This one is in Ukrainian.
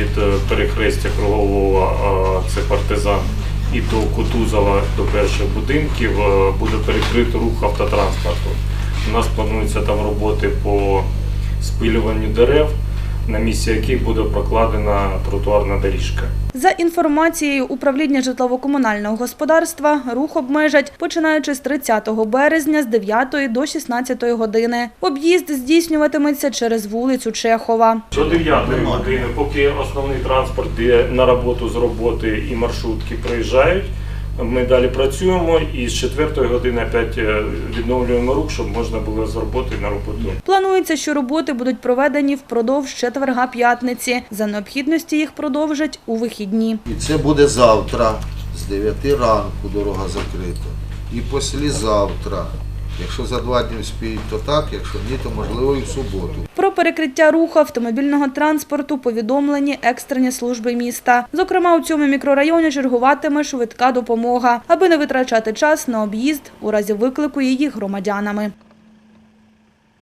від е, перехрестя кругового, е, це партизан, і до Кутузова, до перших будинків е, буде перекрито рух автотранспорту. У нас плануються там роботи по спилюванню дерев, на місці яких буде прокладена тротуарна доріжка. За інформацією управління житлово-комунального господарства, рух обмежать починаючи з 30 березня з 9 до 16 години. Об'їзд здійснюватиметься через вулицю Чехова. До 9 години, поки основний транспорт на роботу з роботи і маршрутки приїжджають, ми далі працюємо і з 4 години опять е, відновлюємо рух, щоб можна було з роботи на роботу. Планується, що роботи будуть проведені впродовж четверга п'ятниці. За необхідності їх продовжать у вихідні. І це буде завтра з 9 ранку дорога закрита. І післязавтра. Якщо за два дні спіють, то так, якщо ні, то можливо і в суботу. Про перекриття руху автомобільного транспорту повідомлені екстрені служби міста. Зокрема, у цьому мікрорайоні чергуватиме швидка допомога, аби не витрачати час на об'їзд у разі виклику її громадянами.